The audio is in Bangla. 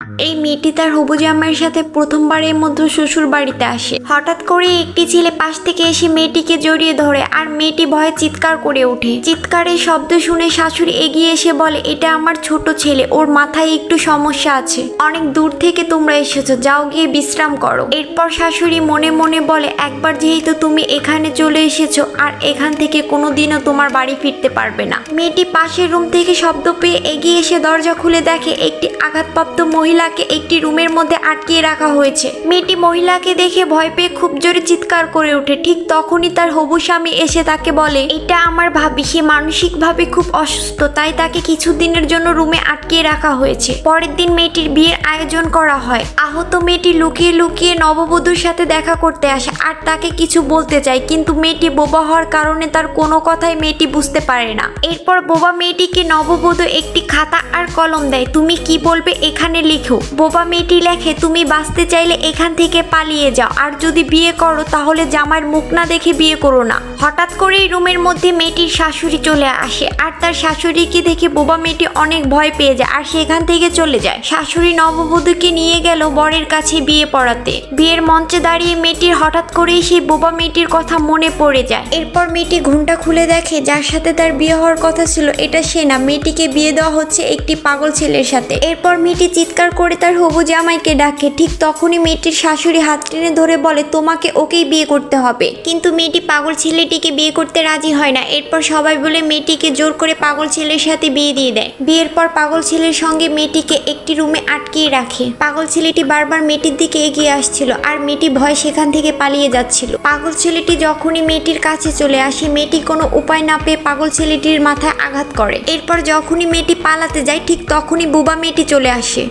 এই মেয়েটি তার হবু জামাইয়ের সাথে প্রথমবারের মধ্যে শ্বশুর বাড়িতে আসে। হঠাৎ করে একটি ছেলে পাশ থেকে এসে মেয়েটিকে জড়িয়ে ধরে আর মেয়েটি ভয়ে চিৎকার করে ওঠে। চিৎকারের শব্দ শুনে শাশুড়ি এগিয়ে এসে বলে, এটা আমার ছোট ছেলে, ওর মাথায় একটু সমস্যা আছে। অনেক দূর থেকে তোমরা এসেছ, যাও গিয়ে বিশ্রাম করো। এরপর শাশুড়ি মনে মনে বলে, একবার যেহেতু তুমি এখানে চলে এসেছ, আর এখান থেকে কোনোদিনও তোমার বাড়ি ফিরতে পারবে না। মেয়েটি পাশের রুম থেকে শব্দ পেয়ে এগিয়ে এসে দরজা খুলে দেখে একটি আঘাতপ্রাপ্ত মহিলাকে একটি রুমের মধ্যে আটকিয়ে রাখা হয়েছে। মেয়েটি মহিলাকে দেখে ভয় পেয়ে খুব জোরে চিৎকার করে ওঠে। ঠিক তখনই তার হবু স্বামী এসে তাকে বলে, এটা আমার ভাবি। সে মানসিকভাবে খুব অসুস্থ, তাই তাকে কিছুদিনের জন্য রুমে আটকিয়ে রাখা হয়েছে। পরের দিন মেয়েটির বিয়ের আয়োজন করা হয়। আহত মেয়েটি লুকিয়ে লুকিয়ে নববধূর সাথে দেখা করতে আসে আর তাকে কিছু বলতে চায়। কিন্তু মেয়েটি বোবা হওয়ার কারণে তার কোনো কথাই মেয়েটি বুঝতে পারে না। এরপর বোবা মেয়েটিকে নববধূ একটি খাতা আর কলম দেয়। তুমি কি বলবে? এখানে লিখো। বোবা মেয়েটি লেখে, তুমি বাঁচতে চাইলে এখান থেকে পালিয়ে যাও। আর যদি বিয়ে করো, তাহলে জামাইয়ের মুখ না দেখে বিয়ে করো না। হঠাৎ করেই রুমের মধ্যে মেয়েটির শাশুড়ি চলে আসে। আর তার শাশুড়িকে দেখে বোবা মেয়েটি অনেক ভয় পেয়ে যায় আর সেখান থেকে চলে যায়। শাশুড়ি নববধূকে নিয়ে গেল বরের কাছে বিয়ে পড়াতে। বিয়ের মঞ্চে দাঁড়িয়ে মেয়েটির হঠাৎ করেই সেই বোবা মেয়েটির কথা মনে পড়ে যায়। এরপর মেয়েটি ঘুমটা খুলে দেখে, যার সাথে তার বিয়ে হওয়ার কথা ছিল, এটা সে না। মেয়েটিকে বিয়ে দেওয়া হচ্ছে একটি পাগল ছেলের সাথে। এরপর মেয়েটি চিৎকার করে তার হবু জামাইকে ডাকে। ঠিক তখনই মেয়েটির শাশুড়ি হাত টেনে ধরে বলে, তোমাকে ওকেই বিয়ে করতে হবে। কিন্তু মেয়েটি পাগল ছেলেটিকে বিয়ে করতে রাজি হয় না। এরপর সবাই বলে, মেয়েটিকে জোর করে পাগল ছেলের সাথে বিয়ে দিয়ে দেয়। বিয়ের পর পাগল ছেলের সঙ্গে মেয়েটিকে একটি রুমে আটকিয়ে রাখে। পাগল ছেলেটি বারবার মেয়েটির দিকে এগিয়ে আসছিল আর মেয়েটি ভয় সেখান থেকে পালিয়ে যাচ্ছিল। পাগল ছেলেটি যখনই মেয়েটির কাছে চলে আসে, মেয়েটি কোনো উপায় না পেয়ে পাগল ছেলেটির মাথায় আঘাত করে। এরপর যখনই মেয়েটি পালাতে যায়, ঠিক তখনই বুবা মেয়েটি চলে আসে।